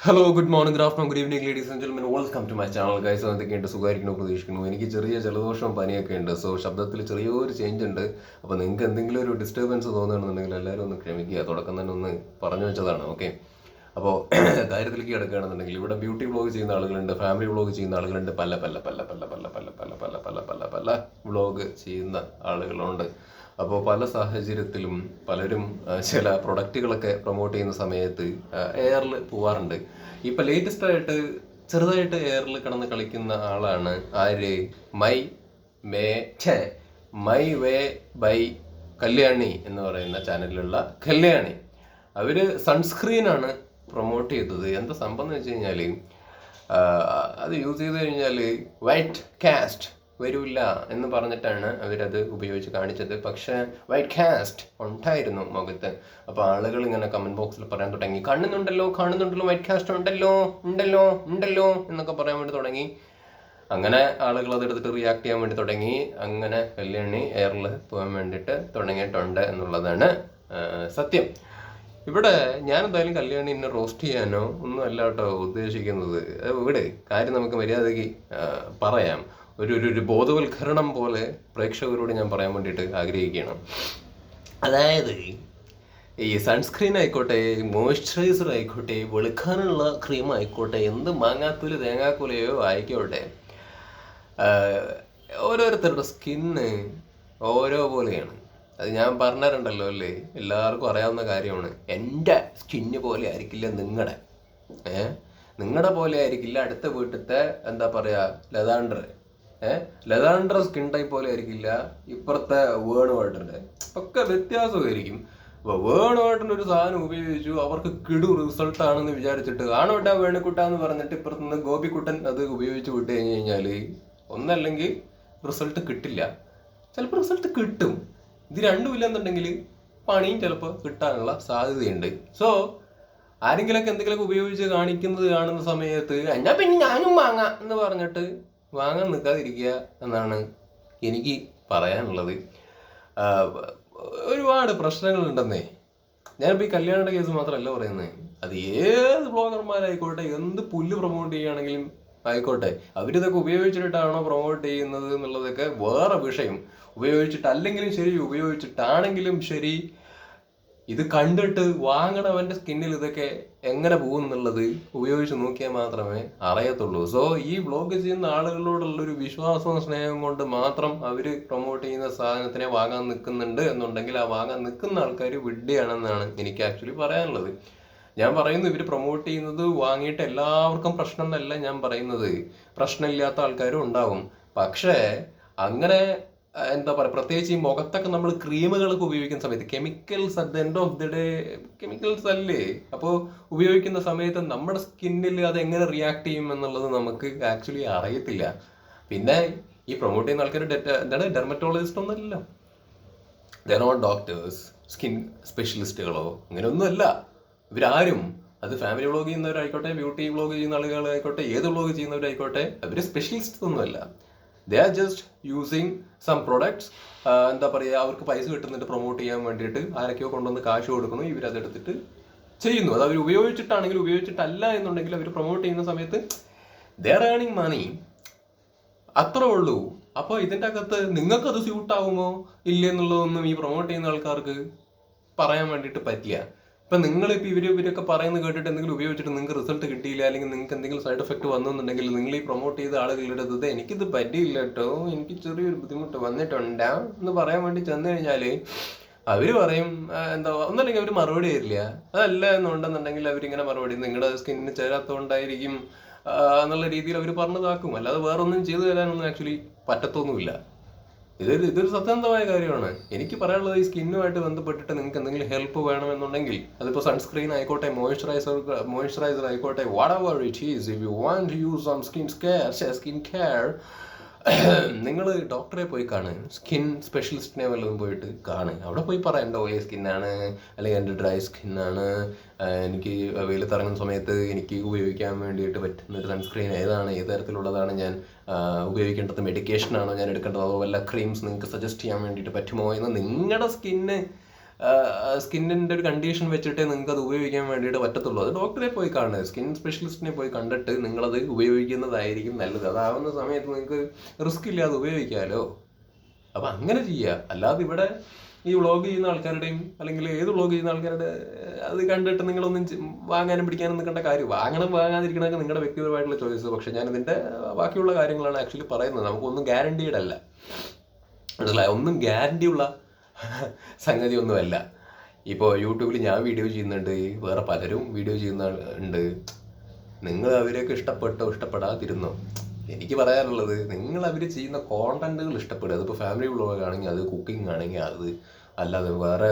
Hello good morning good afternoon good evening ladies and gentlemen welcome to my channel guys എന്തൊക്കെയുണ്ട് സുഖമായിരിക്കുന്നു പ്രതീക്ഷിക്കുന്നു എനിക്ക് ചെറിയ ജലദോഷവും പനിയൊക്കെ ഉണ്ട് സോ ശബ്ദത്തിൽ ചെറിയൊരു ചേഞ്ച് ഉണ്ട് അപ്പോൾ നിങ്ങൾക്ക് എന്തെങ്കിലും ഒരു ഡിസ്റ്റർബൻസ് തോന്നുകയാണെന്നുണ്ടെങ്കിൽ എല്ലാവരും ഒന്ന് ക്ഷമിക്കുക തുടക്കം തന്നെ ഒന്ന് പറഞ്ഞു വെച്ചതാണ് ഓക്കെ അപ്പോൾ കാര്യത്തിലേക്ക് കിടക്കുകയാണെന്നുണ്ടെങ്കിൽ ഇവിടെ ബ്യൂട്ടി വ്ളോഗ് ചെയ്യുന്ന ആളുകളുണ്ട് ഫാമിലി വ്ളോഗ് ചെയ്യുന്ന ആളുകളുണ്ട് പല പല പല പല പല പല പല പല പല പല പല വ്ളോഗ് ചെയ്യുന്ന ആളുകളുണ്ട് അപ്പോൾ പല സാഹചര്യത്തിലും പലരും ചില പ്രൊഡക്റ്റുകളൊക്കെ പ്രൊമോട്ട് ചെയ്യുന്ന സമയത്ത് എയറിൽ പോവാറുണ്ട്. ഇപ്പം ലേറ്റസ്റ്റ് ആയിട്ട് ചെറുതായിട്ട് എയറിൽ കിടന്ന് കളിക്കുന്ന ആളാണ് ആര്? മൈ മേ ഛേ മൈ വേ ബൈ കല്യാണി എന്ന് പറയുന്ന ചാനലിലുള്ള കല്യാണി. അവർ സൺസ്ക്രീനാണ് പ്രൊമോട്ട് ചെയ്തത്. എന്താ സംഭവം എന്ന് വെച്ച് കഴിഞ്ഞാൽ അത് യൂസ് ചെയ്ത് കഴിഞ്ഞാൽ വൈറ്റ് കാസ്റ്റ് വരില്ല എന്ന് പറഞ്ഞിട്ടാണ് അവരത് ഉപയോഗിച്ച് കാണിച്ചത്. പക്ഷേ വൈറ്റ് കാസ്റ്റ് ഉണ്ടായിരുന്നു മുഖത്ത്. അപ്പോൾ ആളുകൾ ഇങ്ങനെ കമന്റ് ബോക്സിൽ പറയാൻ തുടങ്ങി. കാണുന്നുണ്ടല്ലോ കാണുന്നുണ്ടല്ലോ വൈറ്റ് കാസ്റ്റ് ഉണ്ടല്ലോ ഉണ്ടല്ലോ ഉണ്ടല്ലോ എന്നൊക്കെ പറയാൻ വേണ്ടി തുടങ്ങി. അങ്ങനെ ആളുകൾ അതെടുത്തിട്ട് റിയാക്ട് ചെയ്യാൻ വേണ്ടി തുടങ്ങി. അങ്ങനെ കല്യാണി എയറിൽ പോകാൻ വേണ്ടിയിട്ട് തുടങ്ങിയിട്ടുണ്ട് എന്നുള്ളതാണ് സത്യം. ഇവിടെ ഞാൻ എന്തായാലും കല്യാണി എന്നെ റോസ്റ്റ് ചെയ്യാനോ ഒന്നും അല്ല കേട്ടോ ഉദ്ദേശിക്കുന്നത്. ഇവിടെ കാര്യം നമുക്ക് മര്യാദയ്ക്ക് പറയാം. ഒരു ഒരു ബോധവൽക്കരണം പോലെ പ്രേക്ഷകരോട് ഞാൻ പറയാൻ വേണ്ടിയിട്ട് ആഗ്രഹിക്കുകയാണ്. അതായത് ഈ സൺസ്ക്രീൻ ആയിക്കോട്ടെ മോയ്സ്ചറൈസർ ആയിക്കോട്ടെ വെളുക്കാനുള്ള ക്രീം ആയിക്കോട്ടെ എന്ത് മാങ്ങാത്തൂൽ തേങ്ങാക്കൂലയോ ആയിക്കോട്ടെ ഓരോരുത്തരുടെ സ്കിന്ന് ഓരോ പോലെയാണ്. അത് ഞാൻ പറഞ്ഞിട്ടുണ്ടല്ലോ അല്ലേ? എല്ലാവർക്കും അറിയാവുന്ന കാര്യമാണ്. എന്റെ സ്കിന്ന് പോലെ ആയിരിക്കില്ല നിങ്ങളുടെ ഏഹ് നിങ്ങളുടെ പോലെ ആയിരിക്കില്ല അടുത്ത വീട്ടിലത്തെ എന്താ പറയുക ലതാണ്ടർ ഏ? ലതാണ്ടർ സ്കിൻ ടൈപ്പ് പോലെ ആയിരിക്കില്ല ഇപ്പുറത്തെ വേണുവായിട്ടുണ്ട് ഒക്കെ വ്യത്യാസമായിരിക്കും. അപ്പൊ വേണുവായിട്ടിന് ഒരു സാധനം ഉപയോഗിച്ചു അവർക്ക് കിടു റിസൾട്ട് ആണെന്ന് വിചാരിച്ചിട്ട്. ആണോട്ടാ വേണുക്കുട്ട എന്ന് പറഞ്ഞിട്ട് ഇപ്പുറത്തുനിന്ന് ഗോപിക്കുട്ടൻ അത് ഉപയോഗിച്ച് വിട്ട് കഴിഞ്ഞ് കഴിഞ്ഞാൽ ഒന്നല്ലെങ്കിൽ റിസൾട്ട് കിട്ടില്ല. ചിലപ്പോൾ റിസൾട്ട് കിട്ടും. ഇത് രണ്ടും ഇല്ലെന്നുണ്ടെങ്കിൽ പണിയും ചിലപ്പോൾ കിട്ടാനുള്ള സാധ്യതയുണ്ട്. സോ ആരെങ്കിലൊക്കെ എന്തെങ്കിലുമൊക്കെ ഉപയോഗിച്ച് കാണിക്കുന്നത് കാണുന്ന സമയത്ത് എന്നാ പിന്നെ ഞാനും വാങ്ങാം എന്ന് പറഞ്ഞിട്ട് വാങ്ങാൻ നിൽക്കാതിരിക്കുക എന്നാണ് എനിക്ക് പറയാനുള്ളത്. ഒരുപാട് പ്രശ്നങ്ങളുണ്ടെന്നേ. ഞാനിപ്പോൾ ഈ കല്യാണ കേസ് മാത്രമല്ല പറയുന്നത് അത് ഏത് ബ്ലോഗർമാരായിക്കോട്ടെ എന്ത് പുല്ല് പ്രൊമോട്ട് ചെയ്യുകയാണെങ്കിലും ആയിക്കോട്ടെ അവരിതൊക്കെ ഉപയോഗിച്ചിട്ടാണോ പ്രൊമോട്ട് ചെയ്യുന്നത് എന്നുള്ളതൊക്കെ വേറെ വിഷയം. ഉപയോഗിച്ചിട്ടല്ലെങ്കിലും ശരി ഉപയോഗിച്ചിട്ടാണെങ്കിലും ശരി ഇത് കണ്ടിട്ട് വാങ്ങണവന്റെ സ്കിന്നിൽ ഇതൊക്കെ എങ്ങനെ പോകും എന്നുള്ളത് ഉപയോഗിച്ച് നോക്കിയാൽ മാത്രമേ അറിയത്തുള്ളൂ. സോ ഈ വ്ളോഗ് ചെയ്യുന്ന ആളുകളോടുള്ള ഒരു വിശ്വാസവും സ്നേഹവും കൊണ്ട് മാത്രം അവർ പ്രൊമോട്ട് ചെയ്യുന്ന സാധനത്തിനെ വാങ്ങാൻ നിൽക്കുന്നുണ്ട് എന്നുണ്ടെങ്കിൽ ആ വാങ്ങാൻ നിൽക്കുന്ന ആൾക്കാർ വിഡ്ഢിയാണെന്നാണ് എനിക്ക് ആക്ച്വലി പറയാനുള്ളത്. ഞാൻ പറയുന്നു ഇവർ പ്രൊമോട്ട് ചെയ്യുന്നത് വാങ്ങിയിട്ട് എല്ലാവർക്കും പ്രശ്നം എന്നല്ല ഞാൻ പറയുന്നത്. പ്രശ്നമില്ലാത്ത ആൾക്കാരും ഉണ്ടാവും. പക്ഷേ അങ്ങനെ എന്താ പറയുക പ്രത്യേകിച്ച് ഈ മുഖത്തൊക്കെ നമ്മൾ ക്രീമുകളൊക്കെ ഉപയോഗിക്കുന്ന സമയത്ത് chemicals at the end of the day chemicals അല്ലേ? അപ്പോൾ ഉപയോഗിക്കുന്ന സമയത്ത് നമ്മുടെ സ്കിന്നിൽ അത് എങ്ങനെ റിയാക്ട് ചെയ്യും എന്നുള്ളത് നമുക്ക് ആക്ച്വലി അറിയത്തില്ല. പിന്നെ ഈ പ്രൊമോട്ട് ചെയ്യുന്ന ആൾക്കാർ എന്താണ് ഡെർമറ്റോളജിസ്റ്റ് ഒന്നുമല്ലല്ലോ ദർ നോട്ട് ഡോക്ടേഴ്സ് സ്കിൻ സ്പെഷ്യലിസ്റ്റുകളോ അങ്ങനെയൊന്നുമല്ല ഇവരാരും അത് ഫാമിലി വ്ളോഗ് ചെയ്യുന്നവരായിക്കോട്ടെ ബ്യൂട്ടി വ്ളോഗ് ചെയ്യുന്ന ആളുകളായിക്കോട്ടെ ഏത് വ്ളോഗ് ചെയ്യുന്നവരായിക്കോട്ടെ അവർ സ്പെഷ്യലിസ്റ്റ് ഒന്നുമല്ല. They are just using some products എന്താ പറയുക അവർക്ക് പൈസ കിട്ടുന്നുണ്ട് പ്രൊമോട്ട് ചെയ്യാൻ വേണ്ടിയിട്ട്. ആരൊക്കെയോ കൊണ്ടുവന്ന് കാശ് കൊടുക്കുന്നു ഇവരതെടുത്തിട്ട് ചെയ്യുന്നു. അത് അവർ ഉപയോഗിച്ചിട്ടാണെങ്കിൽ ഉപയോഗിച്ചിട്ടല്ല എന്നുണ്ടെങ്കിൽ അവർ പ്രൊമോട്ട് ചെയ്യുന്ന സമയത്ത് ദർ ഏണിങ് മണി അത്രേ ഉള്ളൂ. അപ്പോൾ ഇതിന്റെ അകത്ത് നിങ്ങൾക്കത് സ്യൂട്ട് ആവുമോ? ഇല്ല എന്നുള്ളതൊന്നും ഈ പ്രൊമോട്ട് ചെയ്യുന്ന ആൾക്കാർക്ക് പറയാൻ വേണ്ടിയിട്ട് പറ്റില്ല. ഇപ്പം നിങ്ങളിപ്പോൾ ഇവർ ഇവരൊക്കെ പറയുന്നത് കേട്ടിട്ട് എന്തെങ്കിലും ഉപയോഗിച്ചിട്ട് നിങ്ങൾക്ക് റിസൾട്ട് കിട്ടിയില്ല അല്ലെങ്കിൽ നിങ്ങൾക്ക് എന്തെങ്കിലും സൈഡ് എഫക്റ്റ് വന്നെന്നുണ്ടെങ്കിൽ നിങ്ങൾ ഈ പ്രൊമോട്ട് ചെയ്ത ആളുകളുടെ ഇത് എനിക്കിത് പറ്റിയില്ല കേട്ടോ എനിക്ക് ചെറിയൊരു ബുദ്ധിമുട്ട് വന്നിട്ടുണ്ട് എന്ന് പറയാൻ വേണ്ടി ചെന്ന് കഴിഞ്ഞാൽ അവർ പറയും എന്താ ഒന്നല്ലെങ്കിൽ അവർ മറുപടി തരില്ല. അതല്ല എന്നുണ്ടെന്നുണ്ടെങ്കിൽ അവരിങ്ങനെ മറുപടി നിങ്ങളുടെ സ്കിന്നിന് ചേരാത്തതുകൊണ്ടായിരിക്കും എന്നുള്ള രീതിയിൽ അവർ പറഞ്ഞതാക്കും. അല്ലാതെ വേറൊന്നും ചെയ്തു തരാനൊന്നും ആക്ച്വലി പറ്റത്തൊന്നുമില്ല. ഇതൊരു ഇതൊരു സത്യസന്ധമായ കാര്യമാണ്. എനിക്ക് പറയാനുള്ളത് ഈ സ്കിന്നുമായിട്ട് ബന്ധപ്പെട്ടിട്ട് നിങ്ങൾക്ക് എന്തെങ്കിലും ഹെൽപ്പ് വേണമെന്നുണ്ടെങ്കിൽ അതിപ്പോൾ സൺസ്ക്രീൻ ആയിക്കോട്ടെ മോയ്സ്ചറൈസർ മോയ്സ്ചറൈസർ ആയിക്കോട്ടെ whatever it is if you want use some skin care skin care നിങ്ങൾ ഡോക്ടറെ പോയി കാണുക. സ്കിൻ സ്പെഷ്യലിസ്റ്റിനെ വല്ലതും പോയിട്ട് കാണുക. അവിടെ പോയി പറ എന്റെ ഓയിലി സ്കിന്നാണ്? അല്ലെങ്കിൽ എന്റെ ഡ്രൈ സ്കിന്നാണ്? എനിക്ക് വെയിലത്തിറങ്ങുന്ന സമയത്ത് എനിക്ക് ഉപയോഗിക്കാൻ വേണ്ടിയിട്ട് പറ്റുന്ന ഒരു സൺസ്ക്രീൻ ഏതാണ്? ഏത് തരത്തിലുള്ളതാണ് ഞാൻ ഉപയോഗിക്കേണ്ടത്? മെഡിക്കേഷനാണോ ഞാൻ എടുക്കേണ്ടത്? അതോ വല്ല ക്രീംസ് നിങ്ങൾക്ക് സജസ്റ്റ് ചെയ്യാൻ വേണ്ടിയിട്ട് പറ്റുമോ? എന്ന് നിങ്ങളുടെ സ്കിന്ന് സ്കിന്നിന്റെ ഒരു കണ്ടീഷൻ വെച്ചിട്ടേ നിങ്ങൾക്ക് അത് ഉപയോഗിക്കാൻ വേണ്ടിയിട്ട് പറ്റത്തുള്ളൂ. അത് ഡോക്ടറെ പോയി കാണുക. സ്കിൻ സ്പെഷ്യലിസ്റ്റിനെ പോയി കണ്ടിട്ട് നിങ്ങളത് ഉപയോഗിക്കുന്നതായിരിക്കും നല്ലത്. അതാവുന്ന സമയത്ത് നിങ്ങൾക്ക് റിസ്ക് ഇല്ലാതെ ഉപയോഗിക്കാമല്ലോ അപ്പം അങ്ങനെ ചെയ്യുക. അല്ലാതെ ഇവിടെ ഈ വ്ളോഗ് ചെയ്യുന്ന ആൾക്കാരുടെയും അല്ലെങ്കിൽ ഏത് വ്ളോഗ് ചെയ്യുന്ന ആൾക്കാരുടെ അത് കണ്ടിട്ട് നിങ്ങളൊന്നും വാങ്ങാനും പിടിക്കാനും നിൽക്കേണ്ട കാര്യം. വാങ്ങണം വാങ്ങാതിരിക്കണമൊക്കെ നിങ്ങളുടെ വ്യക്തിപരമായിട്ടുള്ള ചോയ്സ് പക്ഷേ ഞാൻ ഇതിന്റെ ബാക്കിയുള്ള കാര്യങ്ങളാണ് ആക്ച്വലി പറയുന്നത്. നമുക്കൊന്നും ഗ്യാരണ്ടീഡ് അല്ല. മനസ്സിലായോ? ഒന്നും ഗ്യാരണ്ടി ഉള്ള സംഗതി ഒന്നുമല്ല ഇപ്പോൾ യൂട്യൂബിൽ ഞാൻ വീഡിയോ ചെയ്യുന്നുണ്ട് വേറെ പലരും വീഡിയോ ചെയ്യുന്ന ഉണ്ട്. നിങ്ങൾ അവരെയൊക്കെ ഇഷ്ടപ്പെട്ടോ ഇഷ്ടപ്പെടാതിരുന്നോ? എനിക്ക് പറയാനുള്ളത് നിങ്ങൾ അവർ ചെയ്യുന്ന കോണ്ടന്റുകൾ ഇഷ്ടപ്പെടുക. അതിപ്പോൾ ഫാമിലി വ്ളോഗ് ആണെങ്കിൽ അത് കുക്കിംഗ് ആണെങ്കിൽ അത് അല്ലാതെ വേറെ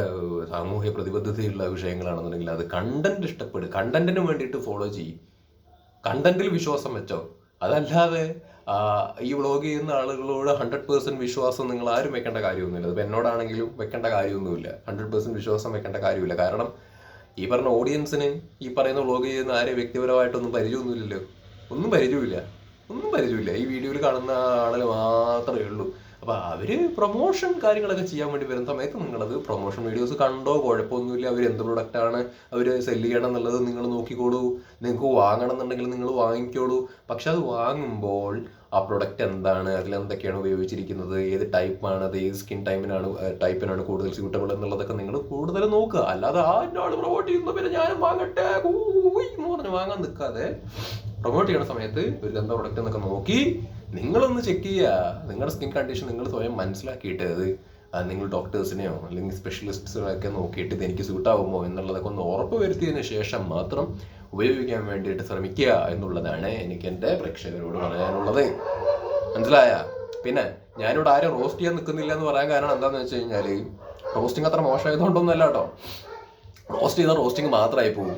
സാമൂഹ്യ പ്രതിബദ്ധതയുള്ള വിഷയങ്ങളാണെന്നുണ്ടെങ്കിൽ അത് കണ്ടന്റ് ഇഷ്ടപ്പെടുക. കണ്ടന്റിന് വേണ്ടിയിട്ട് ഫോളോ ചെയ്യും. കണ്ടന്റിൽ വിശ്വാസം വെച്ചോ? അതല്ലാതെ ഈ വ്ളോഗ് ചെയ്യുന്ന ആളുകളോട് ഹൺഡ്രഡ് പേഴ്സെന്റ് വിശ്വാസം നിങ്ങൾ ആരും വെക്കേണ്ട കാര്യമൊന്നുമില്ല. അതിപ്പോൾ എന്നോടാണെങ്കിലും വെക്കേണ്ട കാര്യമൊന്നുമില്ല. ഹൺഡ്രഡ് പേഴ്സെന്റ് വിശ്വാസം വെക്കേണ്ട കാര്യമില്ല. കാരണം ഈ പറഞ്ഞ ഓഡിയൻസിന് ഈ പറയുന്ന വ്ളോഗ് ചെയ്യുന്ന ആരെ വ്യക്തിപരമായിട്ടൊന്നും പരിചയമൊന്നുമില്ലല്ലോ. ഒന്നും പരിചയമില്ല ഒന്നും പരിചയമില്ല ഈ വീഡിയോയിൽ കാണുന്ന ആളുകൾ മാത്രമേ ഉള്ളൂ. അപ്പോൾ അവർ പ്രൊമോഷൻ കാര്യങ്ങളൊക്കെ ചെയ്യാൻ വേണ്ടി വരുന്ന സമയത്ത് നിങ്ങളത് പ്രൊമോഷൻ വീഡിയോസ് കണ്ടോ? കുഴപ്പമൊന്നുമില്ല. അവർ എന്ത് പ്രൊഡക്റ്റ് ആണ്? അവർ സെല്ല് ചെയ്യണം എന്നുള്ളത് നിങ്ങൾ നോക്കിക്കോളൂ. നിങ്ങൾക്ക് വാങ്ങണം എന്നുണ്ടെങ്കിൽ നിങ്ങൾ വാങ്ങിക്കോളൂ. പക്ഷെ അത് വാങ്ങുമ്പോൾ ആ പ്രൊഡക്റ്റ് എന്താണ് അതിൽ എന്തൊക്കെയാണ് ഉപയോഗിച്ചിരിക്കുന്നത് ഏത് ടൈപ്പാണ് അത് ഏത് സ്കിൻ ടൈമിനാണ് ടൈപ്പിനാണ് കൂടുതൽ സ്യൂട്ടബിൾ എന്നുള്ളതൊക്കെ നിങ്ങൾ കൂടുതൽ നോക്കുക. അല്ലാതെ ആ എന്നോട് പ്രൊമോട്ട് ചെയ്യുന്ന പിന്നെ ഞാനും വാങ്ങട്ടെ എന്ന് പറഞ്ഞ് വാങ്ങാൻ നിൽക്കാതെ പ്രൊമോട്ട് ചെയ്യുന്ന സമയത്ത് ഒരു എന്താ പ്രൊഡക്റ്റ് എന്നൊക്കെ നോക്കി നിങ്ങളൊന്ന് ചെക്ക് ചെയ്യുക. നിങ്ങളുടെ സ്കിൻ കണ്ടീഷൻ നിങ്ങൾ സ്വയം മനസ്സിലാക്കിയിട്ട് അത് നിങ്ങൾ ഡോക്ടേഴ്സിനെയോ അല്ലെങ്കിൽ സ്പെഷ്യലിസ്റ്റ്സിനെയൊക്കെ നോക്കിയിട്ട് ഇത് എനിക്ക് സ്യൂട്ടാവുമോ എന്നുള്ളതൊക്കെ ഒന്ന് ഉറപ്പ് വരുത്തിയതിന് ശേഷം മാത്രം ഉപയോഗിക്കാൻ വേണ്ടിയിട്ട് ശ്രമിക്കുക എന്നുള്ളതാണ് എനിക്ക് എന്റെ പ്രേക്ഷകരോട് പറയാനുള്ളത്. മനസ്സിലായ? പിന്നെ ഞാനിവിടെ ആരും റോസ്റ്റ് ചെയ്യാൻ നിൽക്കുന്നില്ല എന്ന് പറയാൻ കാരണം എന്താണെന്ന് വെച്ച് കഴിഞ്ഞാൽ റോസ്റ്റിംഗ് അത്ര മോശമായതുകൊണ്ടൊന്നുമല്ല കേട്ടോ. റോസ്റ്റ് ചെയ്താൽ റോസ്റ്റിംഗ് മാത്രമായി പോകും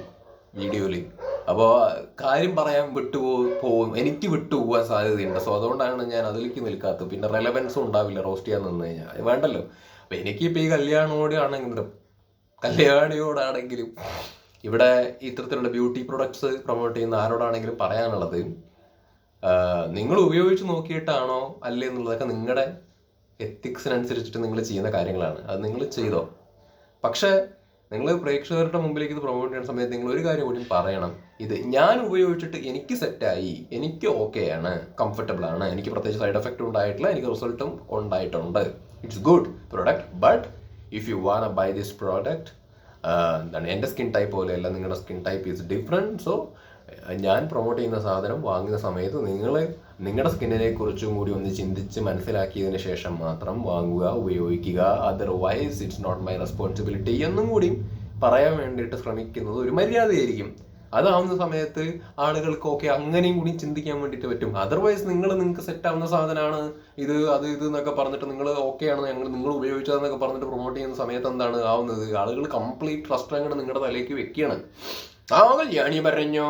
വീഡിയോയിൽ. അപ്പോൾ കാര്യം പറയാൻ വിട്ടു പോകും. എനിക്ക് വിട്ടുപോകാൻ സാധ്യതയുണ്ട്. സോ അതുകൊണ്ടാണ് ഞാൻ അതിലേക്ക് നിൽക്കാത്തത്. പിന്നെ റെലവൻസും ഉണ്ടാവില്ല റോസ്റ്റ് ചെയ്യാൻ നിന്ന് കഴിഞ്ഞാൽ. വേണ്ടല്ലോ. അപ്പം എനിക്കിപ്പോൾ ഈ കല്യാണോടെയാണെങ്കിലും കല്യാണിയോടാണെങ്കിലും ഇവിടെ ഇത്തരത്തിലുള്ള ബ്യൂട്ടി പ്രൊഡക്ട്സ് പ്രൊമോട്ട് ചെയ്യുന്ന ആരോടാണെങ്കിലും പറയാനുള്ളത് നിങ്ങൾ ഉപയോഗിച്ച് നോക്കിയിട്ടാണോ അല്ലേ എന്നുള്ളതൊക്കെ നിങ്ങളുടെ എത്തിക്സിനനുസരിച്ചിട്ട് നിങ്ങൾ ചെയ്യുന്ന കാര്യങ്ങളാണ്. അത് നിങ്ങൾ ചെയ്തോ? പക്ഷേ നിങ്ങൾ പ്രേക്ഷകരുടെ മുമ്പിലേക്ക് ഇത് പ്രൊമോട്ട് ചെയ്യുന്ന സമയത്ത് നിങ്ങൾ ഒരു കാര്യം കൂടി പറയണം. ഇത് ഞാൻ ഉപയോഗിച്ചിട്ട് എനിക്ക് സെറ്റായി എനിക്ക് ഓക്കെ ആണ് കംഫർട്ടബിൾ ആണ് എനിക്ക് പ്രത്യേകിച്ച് സൈഡ് എഫക്റ്റ് ഉണ്ടായിട്ടില്ല എനിക്ക് റിസൾട്ടും ഉണ്ടായിട്ടുണ്ട്. It's good product but if you want buy this product എന്താണ് എന്റെ സ്കിൻ ടൈപ്പ് പോലെയല്ല നിങ്ങളുടെ skin type is different so ഞാൻ പ്രൊമോട്ട് ചെയ്യുന്ന സാധനം വാങ്ങുന്ന സമയത്ത് നിങ്ങൾ നിങ്ങളുടെ സ്കിന്നിനെ കുറിച്ചും കൂടി ഒന്ന് ചിന്തിച്ച് മനസ്സിലാക്കിയതിന് ശേഷം മാത്രം വാങ്ങുക ഉപയോഗിക്കുക. Otherwise it's not my responsibility എന്നും കൂടി പറയാൻ വേണ്ടിയിട്ട് ശ്രമിക്കുന്നത് ഒരു മര്യാദയായിരിക്കും. അതാവുന്ന സമയത്ത് ആളുകൾക്ക് ഓക്കെ അങ്ങനെയും കൂടി ചിന്തിക്കാൻ വേണ്ടിയിട്ട് പറ്റും. അതർവൈസ് നിങ്ങൾ നിങ്ങൾക്ക് സെറ്റ് ആവുന്ന സാധനമാണ് ഇത് അത് ഇത് എന്നൊക്കെ പറഞ്ഞിട്ട് നിങ്ങൾ ഓക്കെ ആണ്. ഞങ്ങൾ നിങ്ങൾ ഉപയോഗിച്ചതെന്നൊക്കെ പറഞ്ഞിട്ട് പ്രൊമോട്ട് ചെയ്യുന്ന സമയത്ത് എന്താണ് ആവുന്നത്? ആളുകൾ കംപ്ലീറ്റ് ട്രസ്റ്റ് അങ്ങോട്ട് നിങ്ങളുടെ തലയ്ക്ക് വെക്കുകയാണ് ആ കല്യാണി പറഞ്ഞു?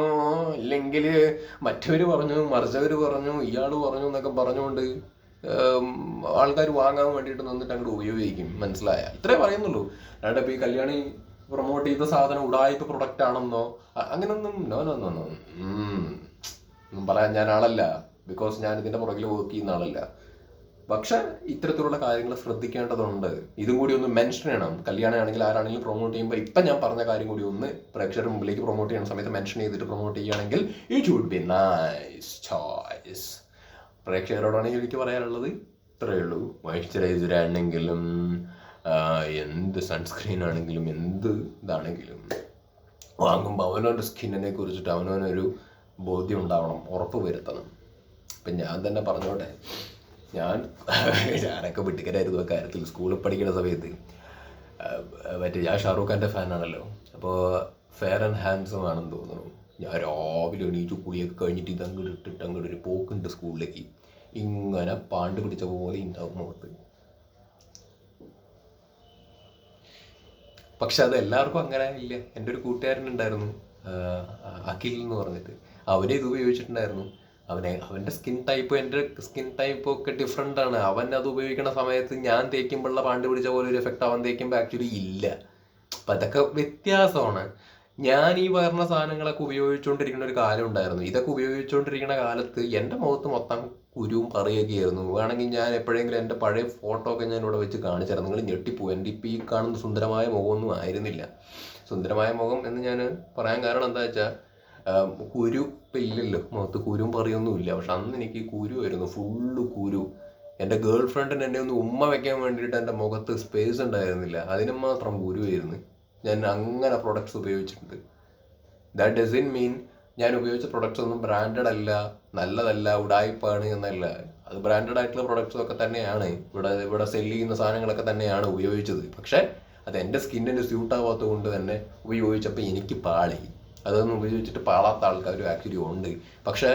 ഇല്ലെങ്കിൽ മറ്റവർ പറഞ്ഞു മറിച്ചവർ പറഞ്ഞു ഇയാൾ പറഞ്ഞു എന്നൊക്കെ പറഞ്ഞുകൊണ്ട് ആൾക്കാർ വാങ്ങാൻ വേണ്ടിയിട്ട് നിന്നിട്ട് അങ്ങോട്ട് ഉപയോഗിക്കും. മനസ്സിലായ? ഇത്രേ പറയുന്നുള്ളൂ. അല്ലാണ്ട് ഈ കല്യാണി പ്രൊമോട്ട് ചെയ്ത സാധനം ഉടായ്പ പ്രൊഡക്റ്റ് ആണെന്നോ? അങ്ങനൊന്നും നോ നോ നോ. ഒന്നും പറയാൻ ഞാൻ ആളല്ല. ബിക്കോസ് ഞാൻ ഇതിന്റെ പുറകിൽ വർക്ക് ചെയ്യുന്ന ആളല്ല. പക്ഷെ ഇത്തരത്തിലുള്ള കാര്യങ്ങൾ ശ്രദ്ധിക്കേണ്ടതുണ്ട്. ഇതും കൂടി ഒന്ന് മെൻഷൻ ചെയ്യണം. കല്യാണമാണെങ്കിൽ ആരാണെങ്കിലും പ്രൊമോട്ട് ചെയ്യുമ്പോൾ ഇപ്പം ഞാൻ പറഞ്ഞ കാര്യം കൂടി ഒന്ന് പ്രേക്ഷകരുടെ മുമ്പിലേക്ക് പ്രൊമോട്ട് ചെയ്യുന്ന സമയത്ത് മെൻഷൻ ചെയ്തിട്ട് പ്രൊമോട്ട് ചെയ്യുകയാണെങ്കിൽ it would be nice choice പ്രേക്ഷകരോടാണെങ്കിൽ എനിക്ക് പറയാനുള്ളത്. ഇത്രയേ ഉള്ളൂ. മോയ്സ്ചറൈസർ ആണെങ്കിലും എന്ത് സൺസ്ക്രീൻ ആണെങ്കിലും എന്ത് ഇതാണെങ്കിലും വാങ്ങുമ്പോൾ അവനവന്റെ സ്കിന്നിനെ കുറിച്ചിട്ട് അവനവനൊരു ബോധ്യം ഉണ്ടാവണം ഉറപ്പ് വരുത്തണം. ഇപ്പം ഞാൻ തന്നെ പറഞ്ഞോട്ടെ ഞാൻ ഞാനൊക്കെ വെട്ടിക്കരായിരുന്നു കാര്യത്തിൽ. സ്കൂളിൽ പഠിക്കുന്ന സമയത്ത് മറ്റേ ഞാൻ ഷാറൂഖ് ഖാന്റെ ഫാനാണല്ലോ. അപ്പോൾ ഫെയർ ആൻഡ് ഹാൻഡ്സും ആണെന്ന് തോന്നുന്നു. ഞാൻ രാവിലെ എണീറ്റ് കുളിയൊക്കെ കഴിഞ്ഞിട്ട് ഇത് അങ്ങോട്ട് ഇട്ടിട്ട് അങ്ങോട്ട് ഒരു പോക്കുണ്ട് സ്കൂളിലേക്ക്. ഇങ്ങനെ പാണ്ട് പിടിച്ച പോലെ ഉണ്ടാവും മുഖത്ത്. പക്ഷെ അത് എല്ലാവർക്കും അങ്ങനെ ഇല്ല. എന്റെ ഒരു കൂട്ടുകാരൻ ഉണ്ടായിരുന്നു അഖിൽ എന്ന് പറഞ്ഞിട്ട്. അവനെ ഇത് ഉപയോഗിച്ചിട്ടുണ്ടായിരുന്നു. അവനെ അവന്റെ സ്കിൻ ടൈപ്പ് എന്റെ സ്കിൻ ടൈപ്പ് ഒക്കെ ഡിഫറെന്റ് ആണ്. അവൻ അത് ഉപയോഗിക്കുന്ന സമയത്ത് ഞാൻ തേക്കുമ്പോഴുള്ള പാണ്ട് പിടിച്ച പോലെ ഒരു എഫക്റ്റ് അവൻ തേക്കുമ്പോൾ ആക്ച്വലി ഇല്ല. അപ്പം അതൊക്കെ വ്യത്യാസമാണ്. ഞാൻ ഈ പറഞ്ഞ സാധനങ്ങളൊക്കെ ഉപയോഗിച്ചുകൊണ്ടിരിക്കുന്ന ഒരു കാലം ഉണ്ടായിരുന്നു. ഇതൊക്കെ ഉപയോഗിച്ചുകൊണ്ടിരിക്കുന്ന കാലത്ത് എന്റെ മുഖത്ത് മൊത്തം കുരുവും പറയുകയായിരുന്നു വേണമെങ്കിൽ ഞാൻ എപ്പോഴെങ്കിലും എന്റെ പഴയ ഫോട്ടോ ഒക്കെ ഞാൻ ഇവിടെ വെച്ച് കാണിച്ചായിരുന്നു നിങ്ങൾ ഞെട്ടിപ്പോവും. എന്റെ ഇപ്പോൾ ഈ കാണുന്ന സുന്ദരമായ മുഖമൊന്നും ആയിരുന്നില്ല. സുന്ദരമായ മുഖം എന്ന് ഞാൻ പറയാൻ കാരണം എന്താ വെച്ചാൽ കുരു ഇപ്പം ഇല്ലല്ലോ. മുഖത്ത് കുരും പറയൊന്നുമില്ല പക്ഷെ അന്ന് എനിക്ക് കുരു ആയിരുന്നു. ഫുള്ള് കുരു. എന്റെ ഗേൾ ഫ്രണ്ടിന് എന്നെ ഒന്ന് ഉമ്മ വെക്കാൻ വേണ്ടിയിട്ട് എന്റെ മുഖത്ത് സ്പേസ് ഉണ്ടായിരുന്നില്ല. അതിന് മാത്രം കുരുവായിരുന്നു ഞാൻ അങ്ങനെ പ്രൊഡക്ട്സ് ഉപയോഗിച്ചിട്ടുണ്ട്. ദാറ്റ് ഡസൻ മീൻ ഞാൻ ഉപയോഗിച്ച പ്രൊഡക്ട്സ് ഒന്നും ബ്രാൻഡഡ് അല്ല. നല്ലതല്ല ഉടായ്പാണ് എന്നല്ല. അത് ബ്രാൻഡഡ് ആയിട്ടുള്ള പ്രൊഡക്ട്സും ഒക്കെ തന്നെയാണ്. ഇവിടെ ഇവിടെ സെല്ല് ചെയ്യുന്ന സാധനങ്ങളൊക്കെ തന്നെയാണ് ഉപയോഗിച്ചത്. പക്ഷേ അത് എന്റെ സ്കിന്നിന് സ്യൂട്ട് ആവാത്തത് കൊണ്ട് തന്നെ ഉപയോഗിച്ചപ്പോൾ എനിക്ക് പാളി. അതൊന്നും ഉപയോഗിച്ചിട്ട് പാളാത്ത ആൾക്കാരും ആക്ച്വലി ഉണ്ട്. പക്ഷേ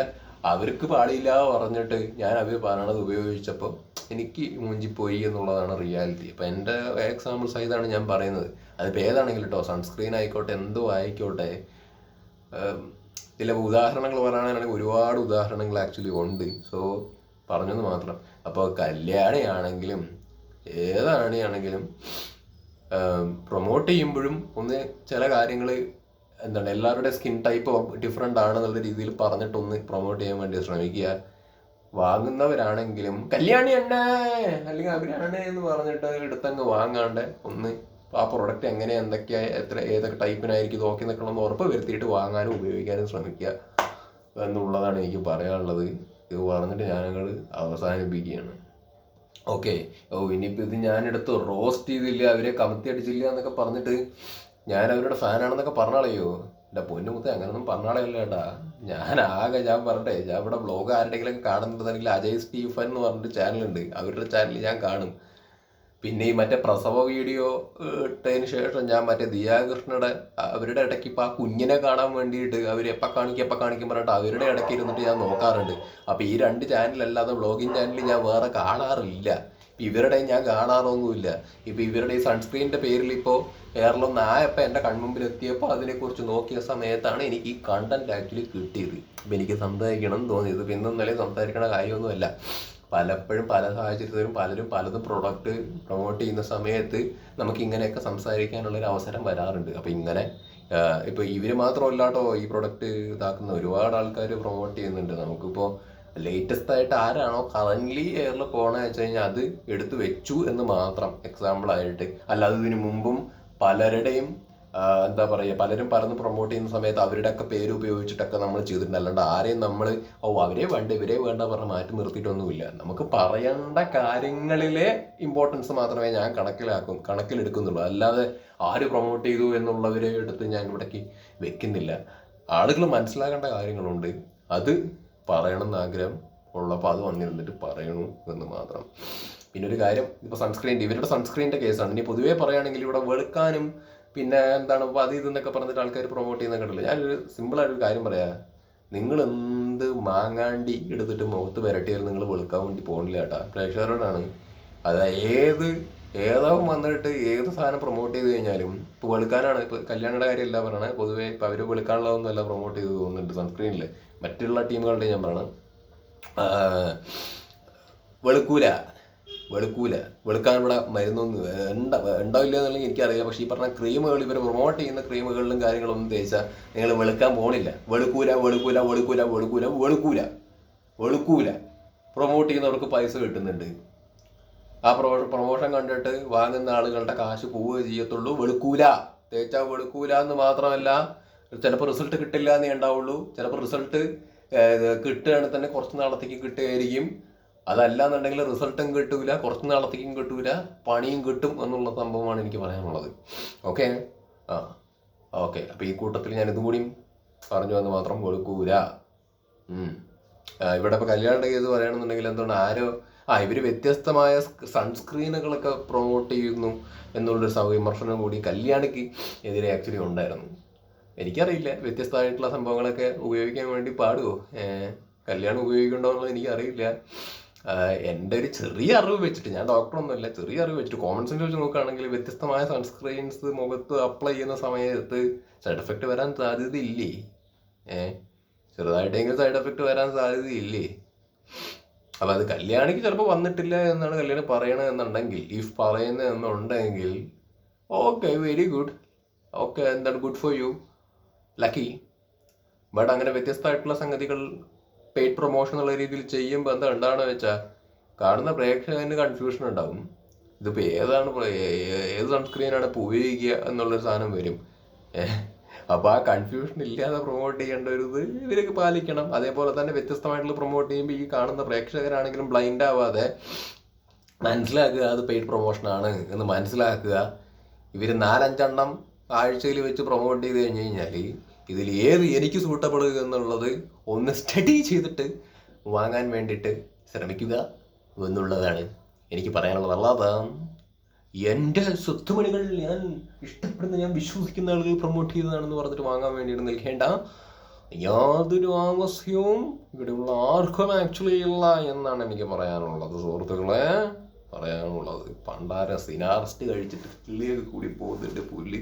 അവർക്ക് പാടില്ല പറഞ്ഞിട്ട് ഞാൻ അവർ പറയണത് ഉപയോഗിച്ചപ്പോൾ എനിക്ക് മുഞ്ചിപ്പോയി എന്നുള്ളതാണ് റിയാലിറ്റി അപ്പം എന്റെ എക്സാമ്പിൾസ് ആയതാണ് ഞാൻ പറയുന്നത്. അതിപ്പോൾ ഏതാണെങ്കിലും കേട്ടോ സൺസ്ക്രീൻ ആയിക്കോട്ടെ എന്തോ ആയിക്കോട്ടെ ഇതിലെ ഉദാഹരണങ്ങൾ പറയുകയാണെങ്കിൽ ഒരുപാട് ഉദാഹരണങ്ങൾ ആക്ച്വലി ഉണ്ട്. സോ പറഞ്ഞത് മാത്രം. അപ്പോൾ കല്യാണിയാണെങ്കിലും ഏതാണെയാണെങ്കിലും പ്രൊമോട്ട് ചെയ്യുമ്പോഴും ഒന്ന് ചില കാര്യങ്ങൾ എന്താണ് എല്ലാവരുടെ സ്കിൻ ടൈപ്പ് ഡിഫറെന്റ് ആണെന്നുള്ള രീതിയിൽ പറഞ്ഞിട്ടൊന്ന് പ്രൊമോട്ട് ചെയ്യാൻ വേണ്ടി ശ്രമിക്കുക. വാങ്ങുന്നവരാണെങ്കിലും കല്യാണി എണ്ണ അല്ലെങ്കിൽ അവരാണ്! എന്ന് പറഞ്ഞിട്ട് എടുത്തങ്ങ് വാങ്ങാണ്ട് ഒന്ന് ആ പ്രോഡക്റ്റ് എങ്ങനെ എന്തൊക്കെയാ എത്ര ഏതൊക്കെ ടൈപ്പിനായിരിക്കും ഇത് നോക്കി നിൽക്കണമെന്ന് ഉറപ്പ് വരുത്തിയിട്ട് വാങ്ങാനും ഉപയോഗിക്കാനും ശ്രമിക്കുക എന്നുള്ളതാണ് എനിക്ക് പറയാനുള്ളത്. ഇത് പറഞ്ഞിട്ട് ഞാനങ്ങൾ അവസാനിപ്പിക്കുകയാണ്. ഓക്കെ ഓ ഇനിയിപ്പോൾ ഇത് ഞാനെടുത്ത് റോസ്റ്റ് ചെയ്തില്ല അവരെ കമത്തി അടിച്ചില്ല എന്നൊക്കെ പറഞ്ഞിട്ട് ഞാൻ അവരുടെ ഫാനാണെന്നൊക്കെ പറഞ്ഞാളയോ? എന്റെ പൊന്നുമുത്ത അങ്ങനൊന്നും പറഞ്ഞാളയല്ല ഏട്ടാ ഞാൻ ആകെ ഞാൻ പറഞ്ഞേ ഞാൻ ഇവിടെ ബ്ലോഗ് ആരുടെയെങ്കിലും കാണുന്നുണ്ടെങ്കിൽ അജയ് സ്റ്റീഫൻ എന്ന് പറഞ്ഞിട്ട് ചാനലുണ്ട് അവരുടെ ചാനൽ ഞാൻ കാണും. പിന്നെ ഈ മറ്റേ പ്രസവ വീഡിയോ ഇട്ടതിന് ശേഷം ഞാൻ മറ്റേ ദിയാകൃഷ്ണയുടെ അവരുടെ ഇടയ്ക്ക് ഇപ്പം ആ കുഞ്ഞിനെ കാണാൻ വേണ്ടിയിട്ട് അവർ എപ്പോൾ കാണിക്കും എപ്പോൾ കാണിക്കും പറഞ്ഞിട്ട് അവരുടെ ഇടയ്ക്ക് ഇരുന്നിട്ട് ഞാൻ നോക്കാറുണ്ട്. അപ്പോൾ ഈ രണ്ട് ചാനലല്ലാതെ വ്ളോഗിങ് ചാനൽ ഞാൻ വേറെ കാണാറില്ല. ഇപ്പം ഇവരുടെ ഞാൻ കാണാറൊന്നുമില്ല. ഇപ്പം ഇവരുടെ ഈ സൺസ്ക്രീനിന്റെ പേരിൽ ഇപ്പോൾ കേരളം നായപ്പം എന്റെ കൺമുമ്പിൽ എത്തിയപ്പോൾ അതിനെക്കുറിച്ച് നോക്കിയ സമയത്താണ് എനിക്ക് ഈ കണ്ടന്റ് ആക്ച്വലി കിട്ടിയത്. അപ്പം എനിക്ക് സംസാരിക്കണം എന്ന് തോന്നിയത്. ഇന്നും നിലയിൽ സംസാരിക്കണ കാര്യമൊന്നുമല്ല. പലപ്പോഴും പല സാഹചര്യത്തിലും പലരും പലതും പ്രൊഡക്റ്റ് പ്രൊമോട്ട് ചെയ്യുന്ന സമയത്ത് നമുക്ക് ഇങ്ങനെയൊക്കെ സംസാരിക്കാനുള്ള ഒരു അവസരം വരാറുണ്ട്. അപ്പൊ ഇങ്ങനെ ഇപ്പൊ ഇവർ മാത്രമല്ലാട്ടോ ഈ പ്രൊഡക്റ്റ് ഇതാക്കുന്ന ഒരുപാട് ആൾക്കാർ പ്രൊമോട്ട് ചെയ്യുന്നുണ്ട്. നമുക്കിപ്പോൾ ലേറ്റസ്റ്റ് ആയിട്ട് ആരാണോ കറന്റ്ലി എയറിൽ പോകണമെന്ന് വെച്ച് കഴിഞ്ഞാൽ അത് എടുത്തു വെച്ചു എന്ന് മാത്രം എക്സാമ്പിൾ ആയിട്ട്. അല്ലാതെ ഇതിനു മുമ്പും പലരുടെയും എന്താ പറയുക പലരും പറഞ്ഞ് പ്രൊമോട്ട് ചെയ്യുന്ന സമയത്ത് അവരുടെയൊക്കെ പേര് ഉപയോഗിച്ചിട്ടൊക്കെ നമ്മൾ ചെയ്തിട്ടുണ്ട്. അല്ലാണ്ട് ആരെയും നമ്മൾ ഓ അവരെ വേണ്ട ഇവരെ വേണ്ട പറഞ്ഞ് മാറ്റി നിർത്തിയിട്ടൊന്നുമില്ല. നമുക്ക് പറയേണ്ട കാര്യങ്ങളിലെ ഇമ്പോർട്ടൻസ് മാത്രമേ ഞാൻ കണക്കിലാക്കും കണക്കിലെടുക്കുന്നുള്ളൂ. അല്ലാതെ ആര് പ്രൊമോട്ട് ചെയ്തു എന്നുള്ളവരെ എടുത്ത് ഞാൻ ഇവിടേക്ക് വെക്കുന്നില്ല. ആളുകൾ മനസ്സിലാക്കേണ്ട കാര്യങ്ങളുണ്ട്. അത് പറയണം എന്ന് ആഗ്രഹം ഉള്ളപ്പോൾ അത് വന്നിരുന്നിട്ട് പറയണു എന്ന് മാത്രം. പിന്നെ ഒരു കാര്യം ഇപ്പോൾ സൺസ്ക്രീൻ ഇവരുടെ സൺസ്ക്രീനിന്റെ കേസാണ് ഇനി പൊതുവേ പറയുകയാണെങ്കിൽ ഇവിടെ വെളുക്കാനും പിന്നെ എന്താണ് ഇപ്പൊ അത് ഇതെന്നൊക്കെ പറഞ്ഞിട്ട് ആൾക്കാർ പ്രൊമോട്ട് ചെയ്യുന്ന കണ്ടില്ല? ഞാനൊരു സിമ്പിളായിട്ടൊരു കാര്യം പറയാം. നിങ്ങൾ എന്ത് മാങ്ങാണ്ടി എടുത്തിട്ട് മുഖത്ത് വരട്ടിയാലും നിങ്ങൾ വെളുക്കാൻ വേണ്ടി പോകണില്ല കേട്ടാ. പ്രേക്ഷകരോടാണ്. അത് ഏത് ഏതാവും വന്നിട്ട് ഏത് സാധനം പ്രൊമോട്ട് ചെയ്ത് കഴിഞ്ഞാലും ഇപ്പോൾ വെളുക്കാനാണ് ഇപ്പോൾ കല്യാണയുടെ കാര്യമല്ല പറയണത് പൊതുവേ ഇപ്പോൾ അവർ എല്ലാം പ്രൊമോട്ട് ചെയ്ത് തോന്നുന്നുണ്ട് സൺസ്ക്രീനിൽ മറ്റുള്ള ടീമുകളുടെ ഞാൻ പറയണം. വെളുക്കൂല. വെളുക്കൂല. വെളുക്കാൻ ഇവിടെ മരുന്നൊന്നും ഉണ്ട ഉണ്ടാവില്ല എന്നുള്ളത് എനിക്കറിയാം പക്ഷേ ഈ പറഞ്ഞ ക്രീമുകൾ ഇവർ പ്രൊമോട്ട് ചെയ്യുന്ന ക്രീമുകളിലും കാര്യങ്ങളൊന്നും തേച്ചാൽ നിങ്ങൾ വെളുക്കാൻ പോണില്ല. വെളുക്കൂല വെളുക്കൂല വെളുക്കൂല വെളുക്കൂല വെളുക്കൂല വെളുക്കൂല. പ്രൊമോട്ട് ചെയ്യുന്നവർക്ക് പൈസ കിട്ടുന്നുണ്ട്. ആ പ്രൊ പ്രൊമോഷൻ കണ്ടിട്ട് വാങ്ങുന്ന ആളുകളുടെ കാശ് പോവുകയേ ചെയ്യത്തുള്ളൂ. വെളുക്കൂല. തേച്ചാൽ വെളുക്കൂല എന്ന് മാത്രമല്ല ചിലപ്പോൾ റിസൾട്ട് കിട്ടില്ല എന്നേ ഉണ്ടാവുള്ളൂ. ചിലപ്പോൾ റിസൾട്ട് കിട്ടുകയാണെങ്കിൽ തന്നെ കുറച്ച് നാളത്തേക്ക് കിട്ടുകയായിരിക്കും. അതല്ല എന്നുണ്ടെങ്കിൽ റിസൾട്ടും കിട്ടൂല കുറച്ച് നാളത്തേക്കും കിട്ടൂല പണിയും കിട്ടും എന്നുള്ള സംഭവമാണ് എനിക്ക് പറയാനുള്ളത്. ഓക്കെ ആ ഓക്കെ അപ്പോൾ ഈ കൂട്ടത്തിൽ ഞാൻ ഇതും കൂടിയും പറഞ്ഞു എന്ന് മാത്രം കൊടുക്കൂല. ഇവിടെ ഇപ്പോൾ കല്യാണ കേസ് പറയുകയാണെന്നുണ്ടെങ്കിൽ എന്താണ് ആരോ ആ ഇവർ വ്യത്യസ്തമായ സൺസ്ക്രീനുകളൊക്കെ പ്രൊമോട്ട് ചെയ്യുന്നു എന്നുള്ളൊരു സൗവിമർശനം വിമർശനം കൂടി കല്യാണിക്ക് എതിരെ ആക്ച്വലി ഉണ്ടായിരുന്നു. എനിക്കറിയില്ല വ്യത്യസ്തമായിട്ടുള്ള സംഭവങ്ങളൊക്കെ ഉപയോഗിക്കാൻ വേണ്ടി പാടുമോ കല്യാണം ഉപയോഗിക്കണ്ടോ എന്നുള്ളത് എനിക്കറിയില്ല. എന്റെ ഒരു ചെറിയ അറിവ് വെച്ചിട്ട് ഞാൻ ഡോക്ടറൊന്നുമല്ല ചെറിയ അറിവ് വെച്ചിട്ട് കോമൺ സെൻസ് വെച്ച് നോക്കുകയാണെങ്കിൽ വ്യത്യസ്തമായ സൺസ്ക്രീൻസ് മുഖത്ത് അപ്ലൈ ചെയ്യുന്ന സമയത്ത് സൈഡ് എഫക്റ്റ് വരാൻ സാധ്യതയില്ലേ? ഏ? ചെറുതായിട്ടെങ്കിലും സൈഡ് എഫക്റ്റ് വരാൻ സാധ്യതയില്ലേ? അപ്പം അത് കല്യാണിക്ക് ചിലപ്പോൾ വന്നിട്ടില്ല എന്നാണ് കല്യാണി പറയണത് എന്നുണ്ടെങ്കിൽ ഇഫ് പറയുന്നത് എന്നുണ്ടെങ്കിൽ ഓക്കെ വെരി ഗുഡ് ഓക്കെ എന്താണ് good for you lucky but അങ്ങനെ വ്യത്യസ്തമായിട്ടുള്ള സംഗതികൾ പെയ്ഡ് പ്രൊമോഷൻ എന്നുള്ള രീതിയിൽ ചെയ്യുമ്പോൾ എന്താ ഉണ്ടാവണമെന്ന് വെച്ചാൽ കാണുന്ന പ്രേക്ഷകന് കൺഫ്യൂഷൻ ഉണ്ടാവും. ഇതിപ്പോൾ ഏതാണ് ഏത് സൺസ്ക്രീനാണ് ഇപ്പോൾ ഉപയോഗിക്കുക എന്നുള്ളൊരു സാധനം വരും. അപ്പൊ അപ്പോൾ ആ കൺഫ്യൂഷൻ ഇല്ലാതെ പ്രൊമോട്ട് ചെയ്യേണ്ട ഒരു ഇത് ഇവരൊക്കെ പാലിക്കണം. അതേപോലെ തന്നെ വ്യത്യസ്തമായിട്ടുള്ള പ്രൊമോട്ട് ചെയ്യുമ്പോൾ ഈ കാണുന്ന പ്രേക്ഷകരാണെങ്കിലും ബ്ലൈൻഡ് ആവാതെ മനസ്സിലാക്കുക അത് പെയ്ഡ് പ്രൊമോഷനാണ് എന്ന് മനസ്സിലാക്കുക. ഇവർ നാലഞ്ചെണ്ണം ആഴ്ചയിൽ വെച്ച് പ്രൊമോട്ട് ചെയ്ത് കഴിഞ്ഞ് കഴിഞ്ഞാൽ ഇതിൽ ഏത് എനിക്ക് സൂട്ടബിൾ എന്നുള്ളത് ഒന്ന് സ്റ്റഡി ചെയ്തിട്ട് വാങ്ങാൻ വേണ്ടിയിട്ട് ശ്രമിക്കുക എന്നുള്ളതാണ് എനിക്ക് പറയാനുള്ളത്. അല്ലാതെ എന്റെ സ്വത്തുമണികൾ ഞാൻ ഇഷ്ടപ്പെടുന്ന ഞാൻ വിശ്വസിക്കുന്ന ആളുകൾ പ്രൊമോട്ട് ചെയ്തതാണെന്ന് പറഞ്ഞിട്ട് വാങ്ങാൻ വേണ്ടിയിട്ട് നിൽക്കേണ്ട യാതൊരു ആവശ്യവും ഇവിടെയുള്ള ആർക്കും ആക്ച്വലി ഇല്ല എന്നാണ് എനിക്ക് പറയാനുള്ളത്. സുഹൃത്തുക്കളെ പറയാനുള്ളത്. പണ്ടാര സിനാർസ്റ്റ് കഴിച്ചിട്ട് കിള്ളിയൊക്കെ കൂടി പോകുന്നുണ്ട് പുല്ല്